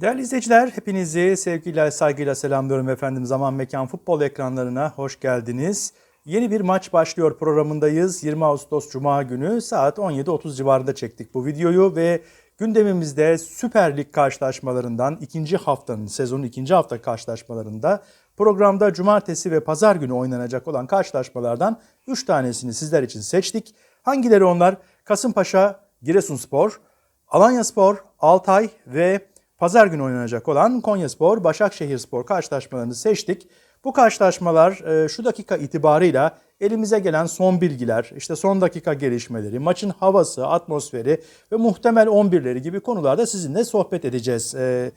Değerli izleyiciler, hepinizi sevgiyle, saygıyla selamlıyorum efendim. Zaman Mekan Futbol ekranlarına hoş geldiniz. Yeni bir maç başlıyor programındayız. 20 Ağustos Cuma günü saat 17.30 civarında çektik bu videoyu ve gündemimizde Süper Lig karşılaşmalarından ikinci haftanın, sezonun ikinci hafta karşılaşmalarında programda cumartesi ve pazar günü oynanacak olan karşılaşmalardan 3 tanesini sizler için seçtik. Hangileri onlar? Kasımpaşa, Giresunspor, Alanyaspor, Altay ve pazar günü oynanacak olan Konyaspor, Başakşehirspor karşılaşmalarını seçtik. Bu karşılaşmalar e, şu dakika itibarıyla elimize gelen son bilgiler, işte son dakika gelişmeleri, maçın havası, atmosferi ve muhtemel 11'leri gibi konularda sizinle sohbet edeceğiz. E,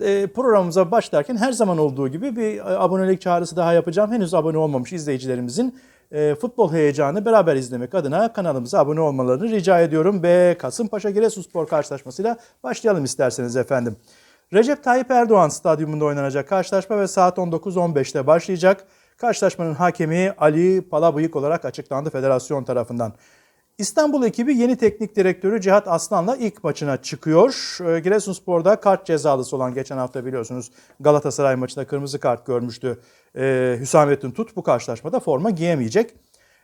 e, programımıza başlarken her zaman olduğu gibi bir abonelik çağrısı daha yapacağım. Henüz abone olmamış izleyicilerimizin e, futbol heyecanı beraber izlemek adına kanalımıza abone olmalarını rica ediyorum. Ve Kasımpaşa Giresunspor karşılaşmasıyla başlayalım isterseniz efendim. Recep Tayyip Erdoğan stadyumunda oynanacak karşılaşma ve saat 19.15'te başlayacak. Karşılaşmanın hakemi Ali Palabıyık olarak açıklandı federasyon tarafından. İstanbul ekibi yeni teknik direktörü Cihat Aslan'la ilk maçına çıkıyor. Ee, Giresunspor'da kart cezalısı olan geçen hafta biliyorsunuz Galatasaray maçında kırmızı kart görmüştü. Ee, Hüsamettin Tut bu karşılaşmada forma giyemeyecek.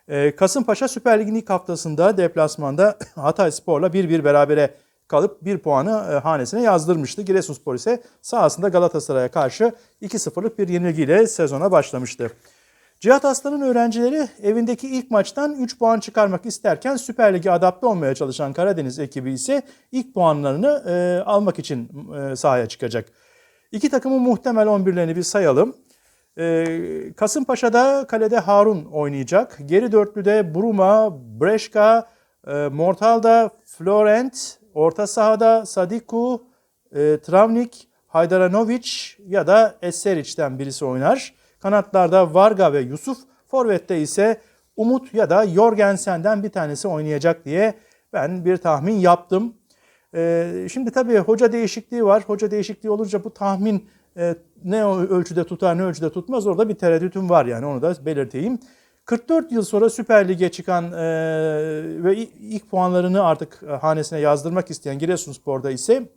Ee, Kasımpaşa Süper Lig'in ilk haftasında deplasmanda Hatay Spor'la 1-1 berabere kalıp 1 puanı e, hanesine yazdırmıştı. Giresunspor ise sahasında Galatasaray'a karşı 2-0'lık bir yenilgiyle sezona başlamıştı. Cihat Aslan'ın öğrencileri evindeki ilk maçtan 3 puan çıkarmak isterken Süper Lig'e adapte olmaya çalışan Karadeniz ekibi ise ilk puanlarını e, almak için e, sahaya çıkacak. İki takımın muhtemel 11'lerini bir sayalım. E, Kasımpaşa'da kalede Harun oynayacak. Geri dörtlüde Bruma, Breşka, e, Mortal'da Florent, orta sahada Sadiku, e, Travnik, Haydaranovic ya da Eseric'ten birisi oynar. Kanatlarda Varga ve Yusuf, forvette ise Umut ya da Jorgensen'den bir tanesi oynayacak diye ben bir tahmin yaptım. Ee, şimdi tabii hoca değişikliği var. Hoca değişikliği olunca bu tahmin e, ne ölçüde tutar ne ölçüde tutmaz orada bir tereddütüm var yani onu da belirteyim. 44 yıl sonra Süper Lig'e çıkan e, ve ilk puanlarını artık hanesine yazdırmak isteyen Giresunspor'da ise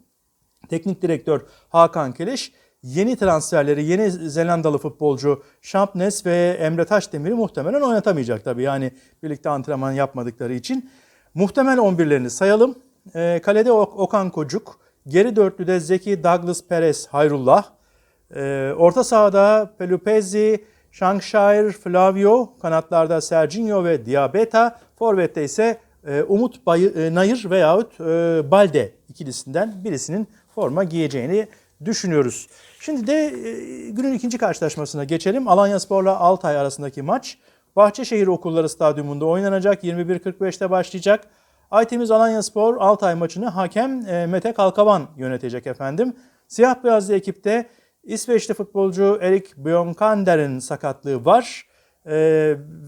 teknik direktör Hakan Keleş yeni transferleri, yeni Zelandalı futbolcu Şampnes ve Emre Taşdemir'i muhtemelen oynatamayacak tabii. Yani birlikte antrenman yapmadıkları için. Muhtemel 11'lerini sayalım. E, kalede Okan Kocuk, geri dörtlüde Zeki Douglas Perez Hayrullah, e, orta sahada Pelupezi, Shankshire, Flavio, kanatlarda Serginho ve Diabeta, forvette ise e, Umut Bay e, Nayır veyahut e, Balde ikilisinden birisinin forma giyeceğini düşünüyoruz. Şimdi de e, günün ikinci karşılaşmasına geçelim. Alanya Spor'la Altay arasındaki maç Bahçeşehir Okulları Stadyumunda oynanacak. 21.45'te başlayacak. Aytemiz Alanya Spor Altay maçını hakem Mete Kalkavan yönetecek efendim. Siyah beyazlı ekipte İsveçli futbolcu Erik Björnkander'in sakatlığı var e,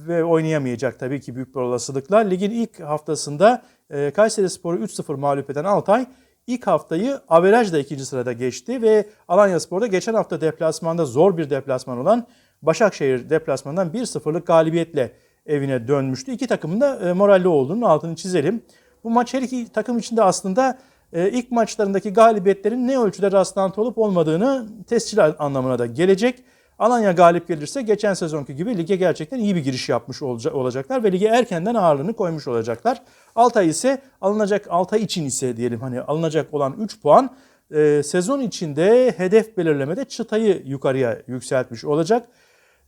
ve oynayamayacak tabii ki büyük bir olasılıkla. Ligin ilk haftasında e, Kayseri Spor'u 3-0 mağlup eden Altay ilk haftayı averajla ikinci sırada geçti ve Alanya Spor'da geçen hafta deplasmanda zor bir deplasman olan Başakşehir deplasmanından 1-0'lık galibiyetle evine dönmüştü. İki takımın da e, moralli olduğunu altını çizelim. Bu maç her iki takım için de aslında ilk maçlarındaki galibiyetlerin ne ölçüde rastlantı olup olmadığını tescil anlamına da gelecek. Alanya galip gelirse geçen sezonki gibi lige gerçekten iyi bir giriş yapmış olacaklar ve lige erkenden ağırlığını koymuş olacaklar. Altay ise alınacak Altay için ise diyelim hani alınacak olan 3 puan e, sezon içinde hedef belirlemede çıtayı yukarıya yükseltmiş olacak.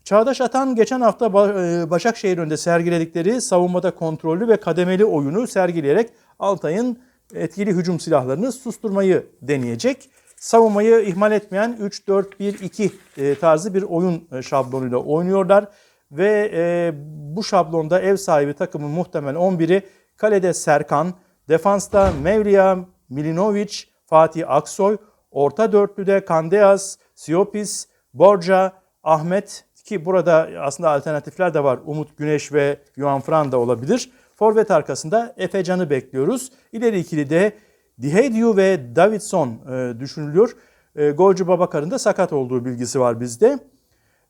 Çağdaş Atan geçen hafta e, Başakşehir önünde sergiledikleri savunmada kontrollü ve kademeli oyunu sergileyerek Altay'ın etkili hücum silahlarını susturmayı deneyecek savunmayı ihmal etmeyen 3-4-1-2 e, tarzı bir oyun e, şablonuyla oynuyorlar. Ve e, bu şablonda ev sahibi takımın muhtemel 11'i kalede Serkan, defansta Mevlia, Milinovic, Fatih Aksoy, orta dörtlüde Kandeas, Siopis, Borca, Ahmet ki burada aslında alternatifler de var. Umut Güneş ve Yuan Fran da olabilir. Forvet arkasında Efecan'ı bekliyoruz. İleri ikili de Dihediu ve Davidson e, düşünülüyor. E, golcü Babakar'ın da sakat olduğu bilgisi var bizde.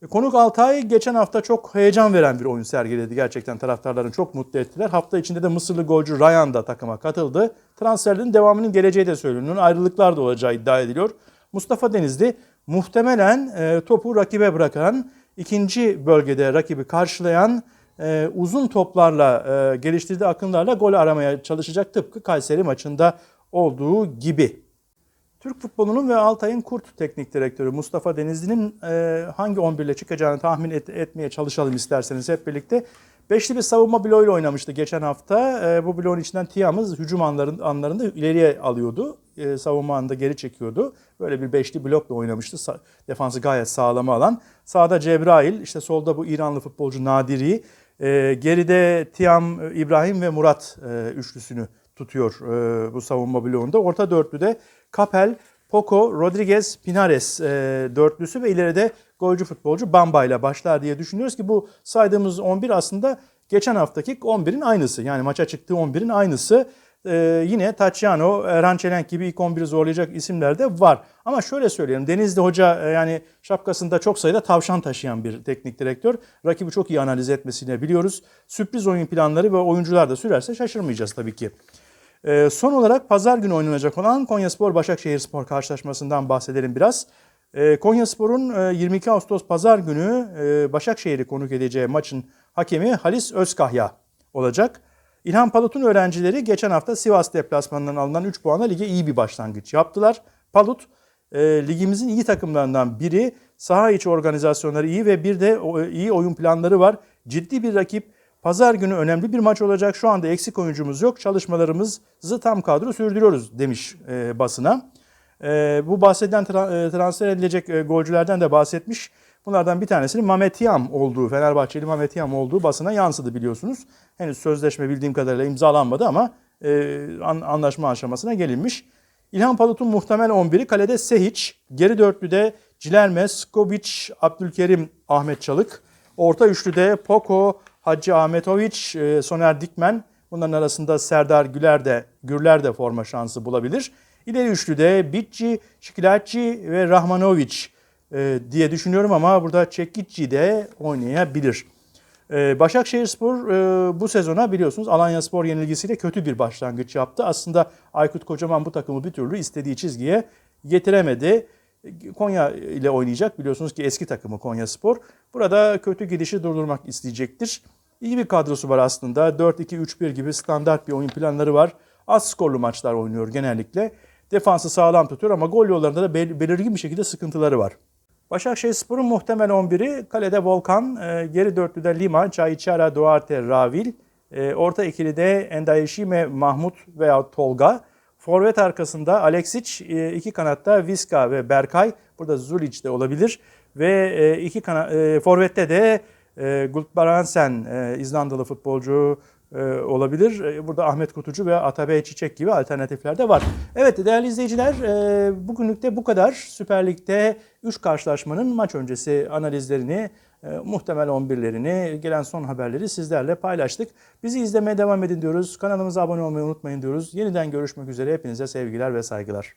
E, konuk Altay geçen hafta çok heyecan veren bir oyun sergiledi. Gerçekten taraftarların çok mutlu ettiler. Hafta içinde de Mısırlı golcü Ryan da takıma katıldı. Transferlerin devamının geleceği de söyleniyor. Ayrılıklar da olacağı iddia ediliyor. Mustafa Denizli muhtemelen e, topu rakibe bırakan, ikinci bölgede rakibi karşılayan e, uzun toplarla e, geliştirdiği akımlarla gol aramaya çalışacak tıpkı Kayseri maçında olduğu gibi. Türk futbolunun ve Altay'ın kurt teknik direktörü Mustafa Denizli'nin e, hangi 11 ile çıkacağını tahmin et- etmeye çalışalım isterseniz hep birlikte. Beşli bir savunma bloğuyla oynamıştı geçen hafta. E, bu bloğun içinden Tiam'ız hücum anların, anlarında ileriye alıyordu. E, savunma anında geri çekiyordu. Böyle bir beşli blokla oynamıştı. Sa- defansı gayet sağlama alan. Sağda Cebrail, işte solda bu İranlı futbolcu Nadiri. E, geride Tiam, İbrahim ve Murat e, üçlüsünü tutuyor e, bu savunma bloğunda. Orta dörtlüde Kapel, Poco, Rodriguez, Pinares e, dörtlüsü ve ileride golcü futbolcu Bamba ile başlar diye düşünüyoruz ki bu saydığımız 11 aslında geçen haftaki 11'in aynısı. Yani maça çıktığı 11'in aynısı. E, yine Tachiano, Rançelenk gibi ilk 11'i zorlayacak isimler de var. Ama şöyle söyleyelim Denizli Hoca e, yani şapkasında çok sayıda tavşan taşıyan bir teknik direktör. Rakibi çok iyi analiz etmesini biliyoruz. Sürpriz oyun planları ve oyuncular da sürerse şaşırmayacağız tabii ki. Ee, son olarak pazar günü oynanacak olan Konyaspor Başakşehirspor karşılaşmasından bahsedelim biraz. Ee, Konyaspor'un e, 22 Ağustos pazar günü e, Başakşehir'i konuk edeceği maçın hakemi Halis Özkahya olacak. İlhan Palut'un öğrencileri geçen hafta Sivas deplasmanından alınan 3 puanla lige iyi bir başlangıç yaptılar. Palut e, ligimizin iyi takımlarından biri. Saha içi organizasyonları iyi ve bir de o- iyi oyun planları var. Ciddi bir rakip. Pazar günü önemli bir maç olacak. Şu anda eksik oyuncumuz yok. Çalışmalarımızı tam kadro sürdürüyoruz demiş e, basına. E, bu bahsedilen tra- e, transfer edilecek e, golcülerden de bahsetmiş. Bunlardan bir tanesinin Mehmet Yam olduğu, Fenerbahçeli Mehmet Yam olduğu basına yansıdı biliyorsunuz. Henüz sözleşme bildiğim kadarıyla imzalanmadı ama e, an- anlaşma aşamasına gelinmiş. İlhan Palut'un muhtemel 11'i kalede Sehiç, geri dörtlüde Cilerme, Skobic, Abdülkerim, Ahmet Çalık. Orta üçlüde Poko, Hacı Ahmetoviç, e, Soner Dikmen. Bunların arasında Serdar Güler de, Gürler de forma şansı bulabilir. İleri üçlüde Bitci, Şikilacci ve Rahmanoviç e, diye düşünüyorum ama burada Çekicci de oynayabilir. Ee, Başakşehirspor e, bu sezona biliyorsunuz Alanyaspor yenilgisiyle kötü bir başlangıç yaptı. Aslında Aykut Kocaman bu takımı bir türlü istediği çizgiye getiremedi. Konya ile oynayacak biliyorsunuz ki eski takımı Konyaspor. Burada kötü gidişi durdurmak isteyecektir. İyi bir kadrosu var aslında. 4-2-3-1 gibi standart bir oyun planları var. Az skorlu maçlar oynuyor genellikle. Defansı sağlam tutuyor ama gol yollarında da bel- belirgin bir şekilde sıkıntıları var. Başakşehirspor'un muhtemel 11'i kalede Volkan, e, geri dörtlüde Lima, Çayçara, Duarte, Ravil, e, orta ikilide Endayeshime, Mahmut veya Tolga, forvet arkasında Alexic, e, iki kanatta Viska ve Berkay, burada Zulic de olabilir ve e, iki kana, e, forvette de e, Gultbaransen, e, İzlandalı futbolcu olabilir. Burada Ahmet Kutucu ve Atabey Çiçek gibi alternatifler de var. Evet değerli izleyiciler e, bugünlük de bu kadar. Süper Lig'de 3 karşılaşmanın maç öncesi analizlerini, e, muhtemel 11'lerini, gelen son haberleri sizlerle paylaştık. Bizi izlemeye devam edin diyoruz. Kanalımıza abone olmayı unutmayın diyoruz. Yeniden görüşmek üzere. Hepinize sevgiler ve saygılar.